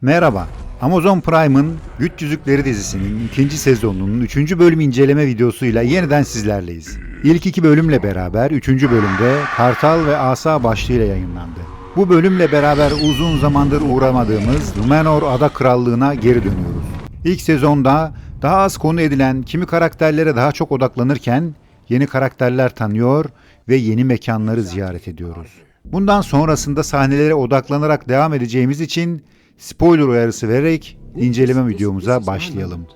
Merhaba. Amazon Prime'ın Güç Yüzükleri dizisinin ikinci sezonunun üçüncü bölüm inceleme videosuyla yeniden sizlerleyiz. İlk iki bölümle beraber üçüncü bölümde Kartal ve Asa başlığıyla yayınlandı. Bu bölümle beraber uzun zamandır uğramadığımız Numenor Ada Krallığı'na geri dönüyoruz. İlk sezonda daha az konu edilen kimi karakterlere daha çok odaklanırken yeni karakterler tanıyor ve yeni mekanları ziyaret ediyoruz. Bundan sonrasında sahnelere odaklanarak devam edeceğimiz için spoiler uyarısı vererek inceleme videomuza başlayalım.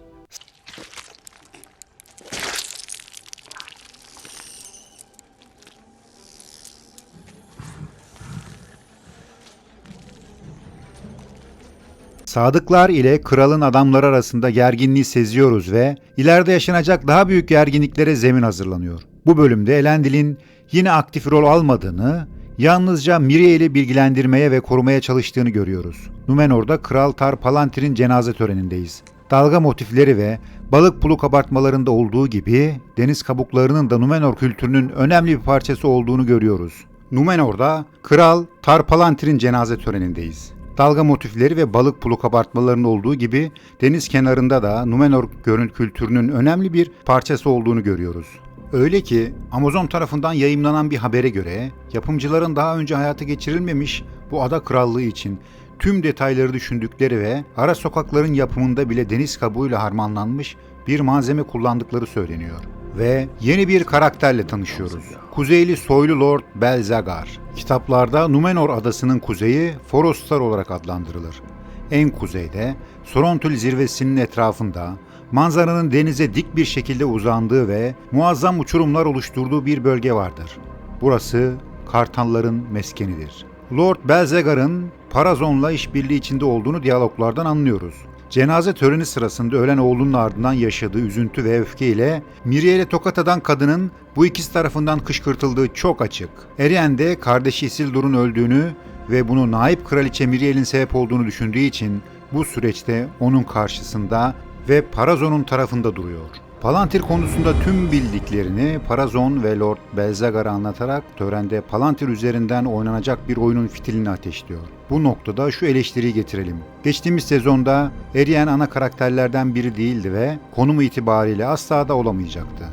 Sadıklar ile kralın adamları arasında gerginliği seziyoruz ve ileride yaşanacak daha büyük gerginliklere zemin hazırlanıyor. Bu bölümde Elendil'in yine aktif rol almadığını, yalnızca Miriel'i bilgilendirmeye ve korumaya çalıştığını görüyoruz. Numenor'da Kral Tar Palantir'in cenaze törenindeyiz. Dalga motifleri ve balık pulu kabartmalarında olduğu gibi deniz kabuklarının da Numenor kültürünün önemli bir parçası olduğunu görüyoruz. Numenor'da Kral Tar Palantir'in cenaze törenindeyiz. Dalga motifleri ve balık pulu kabartmalarının olduğu gibi deniz kenarında da Numenor görüntü kültürünün önemli bir parçası olduğunu görüyoruz. Öyle ki Amazon tarafından yayımlanan bir habere göre yapımcıların daha önce hayata geçirilmemiş bu ada krallığı için tüm detayları düşündükleri ve ara sokakların yapımında bile deniz kabuğuyla harmanlanmış bir malzeme kullandıkları söyleniyor. Ve yeni bir karakterle tanışıyoruz. Kuzeyli soylu Lord Belzagar. Kitaplarda Numenor adasının kuzeyi Forostar olarak adlandırılır. En kuzeyde, Sorontül zirvesinin etrafında, manzaranın denize dik bir şekilde uzandığı ve muazzam uçurumlar oluşturduğu bir bölge vardır. Burası kartalların meskenidir. Lord Belzagar'ın Parazon'la işbirliği içinde olduğunu diyaloglardan anlıyoruz. Cenaze töreni sırasında ölen oğlunun ardından yaşadığı üzüntü ve öfkeyle Miriel'e tokat atan kadının bu ikisi tarafından kışkırtıldığı çok açık. Erien de kardeşi Isildur'un öldüğünü ve bunu naip kraliçe Miriel'in sebep olduğunu düşündüğü için bu süreçte onun karşısında ve Parazon'un tarafında duruyor. Palantir konusunda tüm bildiklerini Parazon ve Lord Belzagar'a anlatarak törende Palantir üzerinden oynanacak bir oyunun fitilini ateşliyor. Bu noktada şu eleştiriyi getirelim. Geçtiğimiz sezonda Erien ana karakterlerden biri değildi ve konumu itibariyle asla da olamayacaktı.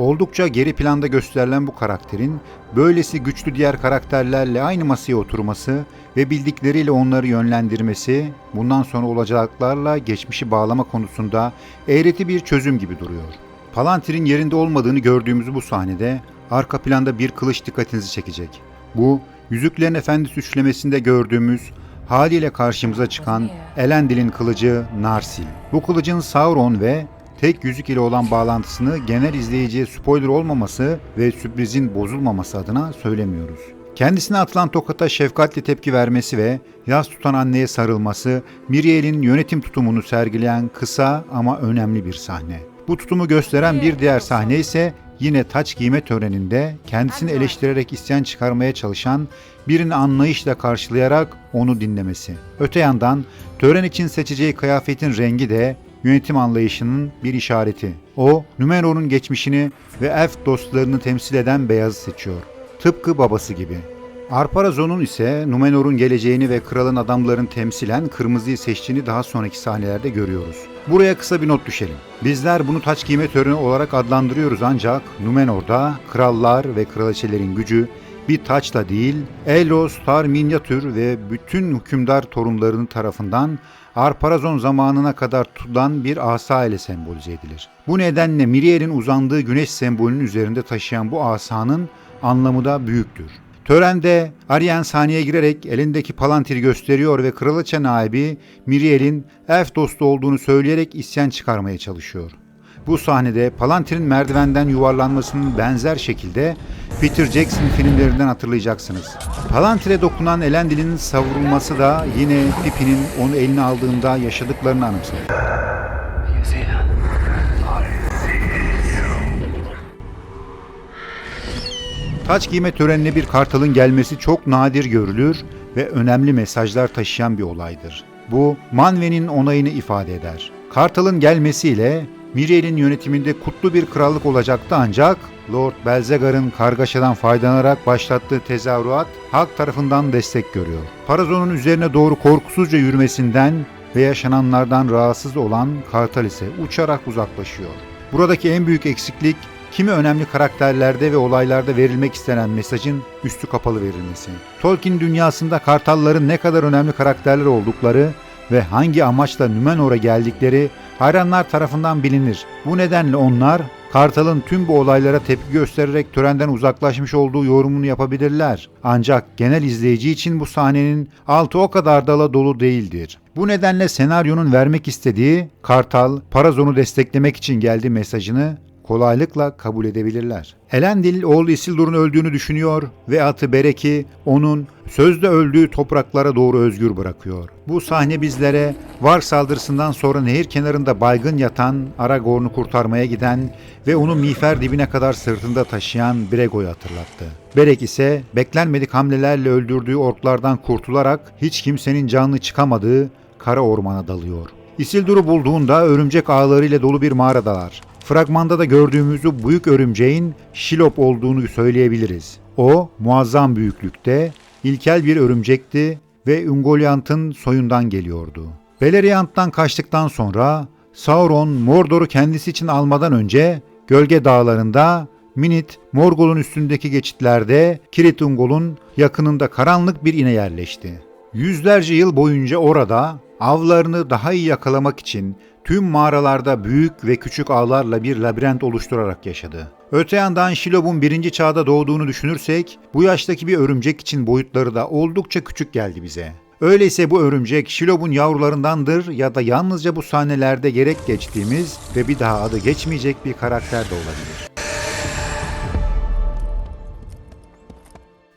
Oldukça geri planda gösterilen bu karakterin böylesi güçlü diğer karakterlerle aynı masaya oturması ve bildikleriyle onları yönlendirmesi bundan sonra olacaklarla geçmişi bağlama konusunda eğreti bir çözüm gibi duruyor. Palantir'in yerinde olmadığını gördüğümüz bu sahnede arka planda bir kılıç dikkatinizi çekecek. Bu Yüzüklerin Efendisi üçlemesinde gördüğümüz haliyle karşımıza çıkan Elendil'in kılıcı Narsil. Bu kılıcın Sauron ve tek yüzük ile olan bağlantısını genel izleyiciye spoiler olmaması ve sürprizin bozulmaması adına söylemiyoruz. Kendisine atılan tokata şefkatli tepki vermesi ve yas tutan anneye sarılması Miriel'in yönetim tutumunu sergileyen kısa ama önemli bir sahne. Bu tutumu gösteren bir diğer sahne ise yine taç giyme töreninde kendisini eleştirerek isyan çıkarmaya çalışan birini anlayışla karşılayarak onu dinlemesi. Öte yandan tören için seçeceği kıyafetin rengi de yönetim anlayışının bir işareti. O, Numenor'un geçmişini ve elf dostlarını temsil eden beyazı seçiyor. Tıpkı babası gibi. Arparazon'un ise Numenor'un geleceğini ve kralın adamların temsilen kırmızıyı seçtiğini daha sonraki sahnelerde görüyoruz. Buraya kısa bir not düşelim. Bizler bunu taç giyme töreni olarak adlandırıyoruz ancak Numenor'da krallar ve kraliçelerin gücü bir taçla değil, Elros, Tar, Minyatür ve bütün hükümdar torunlarının tarafından Arparazon zamanına kadar tutulan bir asa ile sembolize edilir. Bu nedenle Miriel'in uzandığı güneş sembolünün üzerinde taşıyan bu asanın anlamı da büyüktür. Törende Aryen sahneye girerek elindeki palantiri gösteriyor ve kraliçe naibi Miriel'in elf dostu olduğunu söyleyerek isyan çıkarmaya çalışıyor. Bu sahnede Palantir'in merdivenden yuvarlanmasının benzer şekilde Peter Jackson filmlerinden hatırlayacaksınız. Palantir'e dokunan Elendil'in savrulması da yine Pippin'in onu eline aldığında yaşadıklarını anımsatıyor. Taç giyme törenine bir kartalın gelmesi çok nadir görülür ve önemli mesajlar taşıyan bir olaydır. Bu Manwe'nin onayını ifade eder. Kartal'ın gelmesiyle Miriel'in yönetiminde kutlu bir krallık olacaktı ancak Lord Belzegar'ın kargaşadan faydalanarak başlattığı tezahürat halk tarafından destek görüyor. Parazon'un üzerine doğru korkusuzca yürümesinden ve yaşananlardan rahatsız olan Kartal ise uçarak uzaklaşıyor. Buradaki en büyük eksiklik kimi önemli karakterlerde ve olaylarda verilmek istenen mesajın üstü kapalı verilmesi. Tolkien dünyasında kartalların ne kadar önemli karakterler oldukları ve hangi amaçla Nümenor'a geldikleri hayranlar tarafından bilinir. Bu nedenle onlar Kartal'ın tüm bu olaylara tepki göstererek törenden uzaklaşmış olduğu yorumunu yapabilirler. Ancak genel izleyici için bu sahnenin altı o kadar dala dolu değildir. Bu nedenle senaryonun vermek istediği Kartal, Parazon'u desteklemek için geldi mesajını kolaylıkla kabul edebilirler. Elendil oğlu Isildur'un öldüğünü düşünüyor ve atı Berek'i onun sözde öldüğü topraklara doğru özgür bırakıyor. Bu sahne bizlere Var saldırısından sonra nehir kenarında baygın yatan Aragorn'u kurtarmaya giden ve onu miğfer dibine kadar sırtında taşıyan Brego'yu hatırlattı. Berek ise beklenmedik hamlelerle öldürdüğü orklardan kurtularak hiç kimsenin canlı çıkamadığı kara ormana dalıyor. Isildur'u bulduğunda örümcek ağlarıyla dolu bir mağaradalar. Fragmanda da gördüğümüz bu büyük örümceğin Şilop olduğunu söyleyebiliriz. O muazzam büyüklükte, ilkel bir örümcekti ve Ungoliant'ın soyundan geliyordu. Beleriand'dan kaçtıktan sonra Sauron Mordor'u kendisi için almadan önce Gölge Dağları'nda Minit, Morgul'un üstündeki geçitlerde Kirit Ungol'un yakınında karanlık bir ine yerleşti. Yüzlerce yıl boyunca orada avlarını daha iyi yakalamak için tüm mağaralarda büyük ve küçük ağlarla bir labirent oluşturarak yaşadı. Öte yandan Şilob'un birinci çağda doğduğunu düşünürsek bu yaştaki bir örümcek için boyutları da oldukça küçük geldi bize. Öyleyse bu örümcek Şilob'un yavrularındandır ya da yalnızca bu sahnelerde gerek geçtiğimiz ve bir daha adı geçmeyecek bir karakter de olabilir.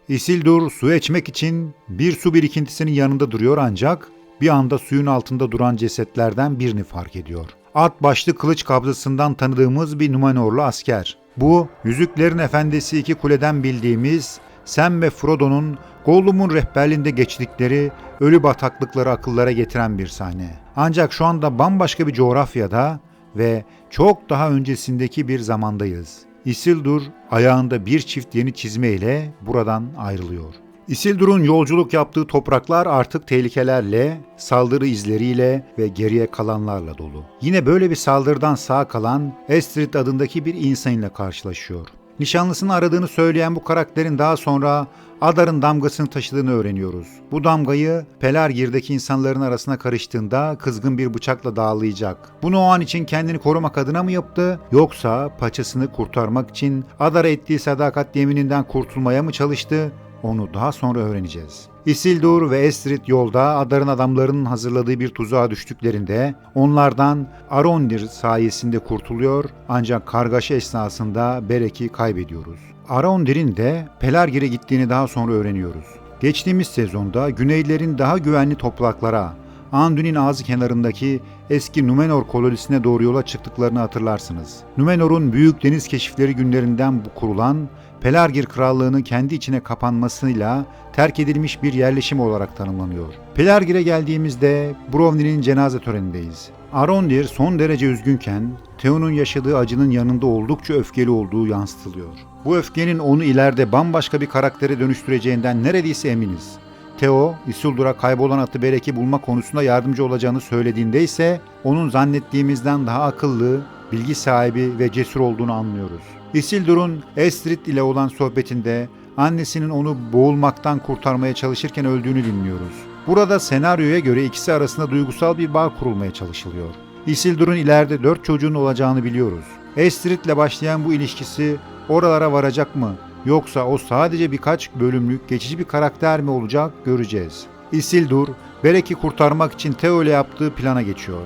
Isildur su içmek için bir su birikintisinin yanında duruyor ancak bir anda suyun altında duran cesetlerden birini fark ediyor. At başlı kılıç kabzasından tanıdığımız bir Numenorlu asker. Bu, Yüzüklerin Efendisi iki kuleden bildiğimiz Sam ve Frodo'nun Gollum'un rehberliğinde geçtikleri ölü bataklıkları akıllara getiren bir sahne. Ancak şu anda bambaşka bir coğrafyada ve çok daha öncesindeki bir zamandayız. Isildur ayağında bir çift yeni çizme ile buradan ayrılıyor. Isildur'un yolculuk yaptığı topraklar artık tehlikelerle, saldırı izleriyle ve geriye kalanlarla dolu. Yine böyle bir saldırıdan sağ kalan Estrid adındaki bir insan ile karşılaşıyor. Nişanlısını aradığını söyleyen bu karakterin daha sonra Adar'ın damgasını taşıdığını öğreniyoruz. Bu damgayı Pelargir'deki insanların arasına karıştığında kızgın bir bıçakla dağılayacak. Bunu o an için kendini korumak adına mı yaptı yoksa paçasını kurtarmak için Adar'a ettiği sadakat yemininden kurtulmaya mı çalıştı onu daha sonra öğreneceğiz. Isildur ve Estrid yolda Adar'ın adamlarının hazırladığı bir tuzağa düştüklerinde onlardan Arondir sayesinde kurtuluyor ancak kargaşa esnasında Berek'i kaybediyoruz. Arondir'in de Pelargir'e gittiğini daha sonra öğreniyoruz. Geçtiğimiz sezonda Güneylerin daha güvenli topraklara, Anduin'in ağzı kenarındaki eski Numenor kolonisine doğru yola çıktıklarını hatırlarsınız. Numenor'un büyük deniz keşifleri günlerinden bu kurulan Pelargir Krallığı'nın kendi içine kapanmasıyla terk edilmiş bir yerleşim olarak tanımlanıyor. Pelargir'e geldiğimizde Brovni'nin cenaze törenindeyiz. Arondir son derece üzgünken Theon'un yaşadığı acının yanında oldukça öfkeli olduğu yansıtılıyor. Bu öfkenin onu ileride bambaşka bir karaktere dönüştüreceğinden neredeyse eminiz. Theo, Isildur'a kaybolan atı Berek'i bulma konusunda yardımcı olacağını söylediğinde ise onun zannettiğimizden daha akıllı, bilgi sahibi ve cesur olduğunu anlıyoruz. Isildur'un Estrid ile olan sohbetinde annesinin onu boğulmaktan kurtarmaya çalışırken öldüğünü dinliyoruz. Burada senaryoya göre ikisi arasında duygusal bir bağ kurulmaya çalışılıyor. Isildur'un ileride dört çocuğun olacağını biliyoruz. Estrid ile başlayan bu ilişkisi oralara varacak mı? Yoksa o sadece birkaç bölümlük geçici bir karakter mi olacak göreceğiz. Isildur, Berek'i kurtarmak için Theo ile yaptığı plana geçiyor.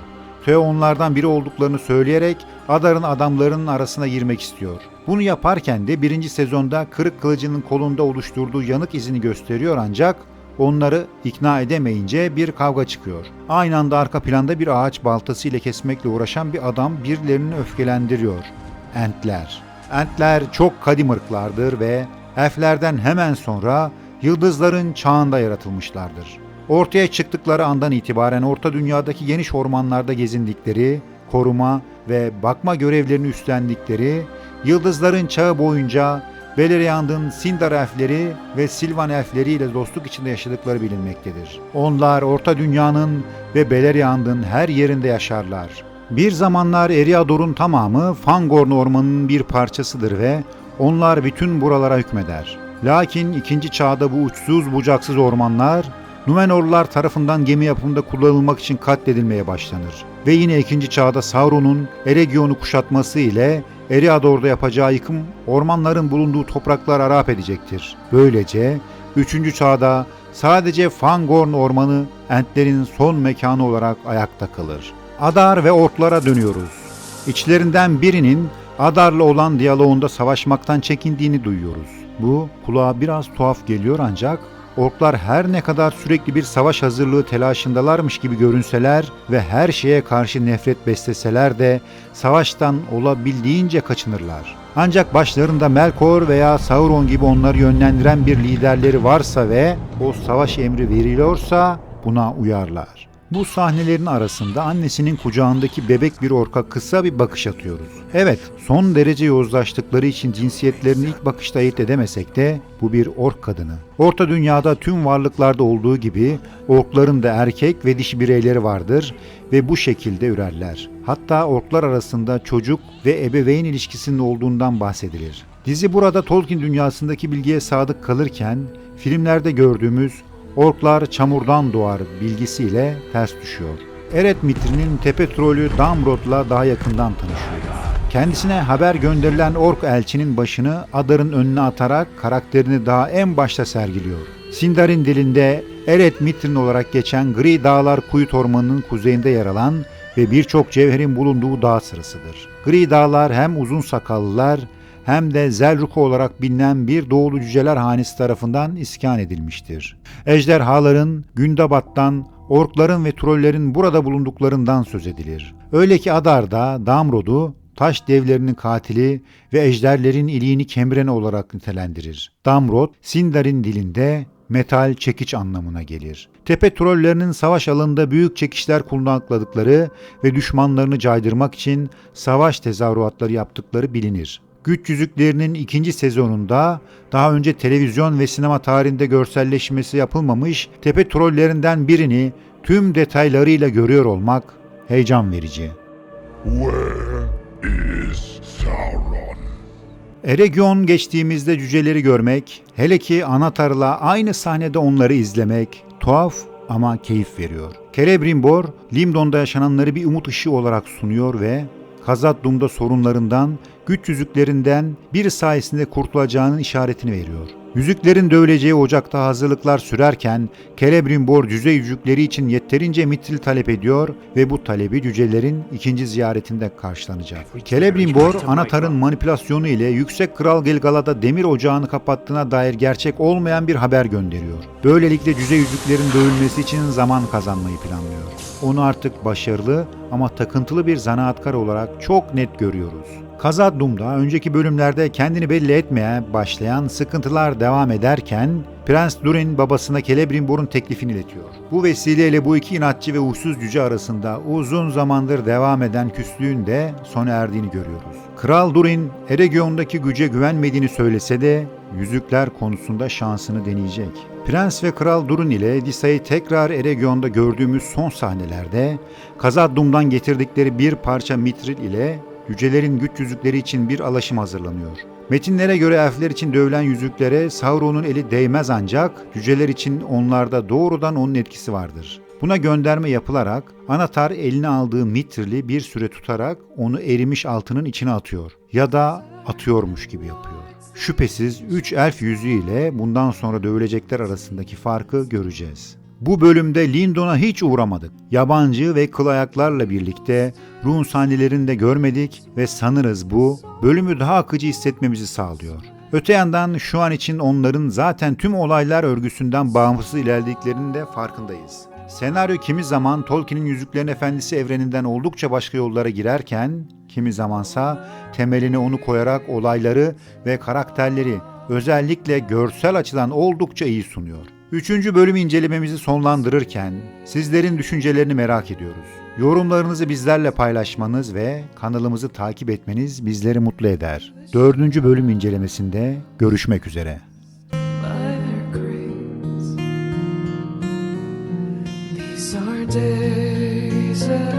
Theo onlardan biri olduklarını söyleyerek Adar'ın adamlarının arasına girmek istiyor. Bunu yaparken de birinci sezonda kırık kılıcının kolunda oluşturduğu yanık izini gösteriyor ancak onları ikna edemeyince bir kavga çıkıyor. Aynı anda arka planda bir ağaç baltası ile kesmekle uğraşan bir adam birilerini öfkelendiriyor. Entler. Entler çok kadim ırklardır ve elflerden hemen sonra yıldızların çağında yaratılmışlardır. Ortaya çıktıkları andan itibaren Orta Dünya'daki geniş ormanlarda gezindikleri, koruma ve bakma görevlerini üstlendikleri yıldızların çağı boyunca Beleriand'ın Sindar elfleri ve Silvan elfleri ile dostluk içinde yaşadıkları bilinmektedir. Onlar Orta Dünya'nın ve Beleriand'ın her yerinde yaşarlar. Bir zamanlar Eriador'un tamamı Fangorn ormanının bir parçasıdır ve onlar bütün buralara hükmeder. Lakin ikinci çağda bu uçsuz bucaksız ormanlar Numenorlular tarafından gemi yapımında kullanılmak için katledilmeye başlanır. Ve yine ikinci çağda Sauron'un Eregion'u kuşatması ile Eriador'da yapacağı yıkım ormanların bulunduğu topraklar harap edecektir. Böylece 3. çağda sadece Fangorn ormanı Entlerin son mekanı olarak ayakta kalır. Adar ve orklara dönüyoruz. İçlerinden birinin Adar'la olan diyaloğunda savaşmaktan çekindiğini duyuyoruz. Bu kulağa biraz tuhaf geliyor ancak orklar her ne kadar sürekli bir savaş hazırlığı telaşındalarmış gibi görünseler ve her şeye karşı nefret besleseler de savaştan olabildiğince kaçınırlar. Ancak başlarında Melkor veya Sauron gibi onları yönlendiren bir liderleri varsa ve o savaş emri veriliyorsa buna uyarlar. Bu sahnelerin arasında annesinin kucağındaki bebek bir orka kısa bir bakış atıyoruz. Evet, son derece yozlaştıkları için cinsiyetlerini ilk bakışta ayırt edemesek de bu bir ork kadını. Orta dünyada tüm varlıklarda olduğu gibi orkların da erkek ve dişi bireyleri vardır ve bu şekilde ürerler. Hatta orklar arasında çocuk ve ebeveyn ilişkisinin olduğundan bahsedilir. Dizi burada Tolkien dünyasındaki bilgiye sadık kalırken filmlerde gördüğümüz orklar çamurdan doğar bilgisiyle ters düşüyor. Eret Mitri'nin tepe trolü Damrod'la daha yakından tanışıyoruz. Kendisine haber gönderilen ork elçinin başını Adar'ın önüne atarak karakterini daha en başta sergiliyor. Sindar'in dilinde Eret Mitrin olarak geçen Gri Dağlar Kuyut Ormanı'nın kuzeyinde yer alan ve birçok cevherin bulunduğu dağ sırasıdır. Gri Dağlar hem uzun sakallılar hem de Zelruko olarak bilinen bir doğulu cüceler hanesi tarafından iskan edilmiştir. Ejderhaların Gündabat'tan, orkların ve trollerin burada bulunduklarından söz edilir. Öyle ki Adar'da Damrod'u taş devlerinin katili ve ejderlerin iliğini kemiren olarak nitelendirir. Damrod, Sindar'in dilinde metal çekiç anlamına gelir. Tepe trollerinin savaş alanında büyük çekişler kullandıkları ve düşmanlarını caydırmak için savaş tezahüratları yaptıkları bilinir. Güç Yüzüklerinin ikinci sezonunda daha önce televizyon ve sinema tarihinde görselleşmesi yapılmamış tepe trollerinden birini tüm detaylarıyla görüyor olmak heyecan verici. Where is Sauron? Eregion geçtiğimizde cüceleri görmek, hele ki Anatar'la aynı sahnede onları izlemek tuhaf ama keyif veriyor. Celebrimbor, Limdon'da yaşananları bir umut ışığı olarak sunuyor ve Khazad-dûm'da sorunlarından, güç yüzüklerinden biri sayesinde kurtulacağının işaretini veriyor. Yüzüklerin dövüleceği ocakta hazırlıklar sürerken Celebrimbor cüce yüzükleri için yeterince mitril talep ediyor ve bu talebi cücelerin ikinci ziyaretinde karşılanacak. Celebrimbor, Anatar'ın manipülasyonu ile Yüksek Kral Gilgalad'a demir ocağını kapattığına dair gerçek olmayan bir haber gönderiyor. Böylelikle cüce yüzüklerin dövülmesi için zaman kazanmayı planlıyor. Onu artık başarılı ama takıntılı bir zanaatkar olarak çok net görüyoruz. Khazad-dûm'da önceki bölümlerde kendini belli etmeye başlayan sıkıntılar devam ederken Prens Durin babasına Celebrimbor'un teklifini iletiyor. Bu vesileyle bu iki inatçı ve uysuz cüce arasında uzun zamandır devam eden küslüğün de sona erdiğini görüyoruz. Kral Durin Eregion'daki güce güvenmediğini söylese de yüzükler konusunda şansını deneyecek. Prens ve Kral Durin ile Disa'yı tekrar Eregion'da gördüğümüz son sahnelerde Khazad-dûm'dan getirdikleri bir parça mitril ile Yücelerin güç yüzükleri için bir alaşım hazırlanıyor. Metinlere göre elfler için dövülen yüzüklere Sauron'un eli değmez ancak yüceler için onlarda doğrudan onun etkisi vardır. Buna gönderme yapılarak Anatar eline aldığı mitrili bir süre tutarak onu erimiş altının içine atıyor ya da atıyormuş gibi yapıyor. Şüphesiz 3 elf yüzüğüyle bundan sonra dövülecekler arasındaki farkı göreceğiz. Bu bölümde Lindon'a hiç uğramadık. Yabancı ve kıl ayaklarla birlikte Run sahnelerini de görmedik ve sanırız bu bölümü daha akıcı hissetmemizi sağlıyor. Öte yandan şu an için onların zaten tüm olaylar örgüsünden bağımsız ilerlediklerinin de farkındayız. Senaryo kimi zaman Tolkien'in Yüzüklerin Efendisi evreninden oldukça başka yollara girerken, kimi zamansa temelini onu koyarak olayları ve karakterleri özellikle görsel açıdan oldukça iyi sunuyor. Üçüncü bölüm incelememizi sonlandırırken sizlerin düşüncelerini merak ediyoruz. Yorumlarınızı bizlerle paylaşmanız ve kanalımızı takip etmeniz bizleri mutlu eder. Dördüncü bölüm incelemesinde görüşmek üzere. days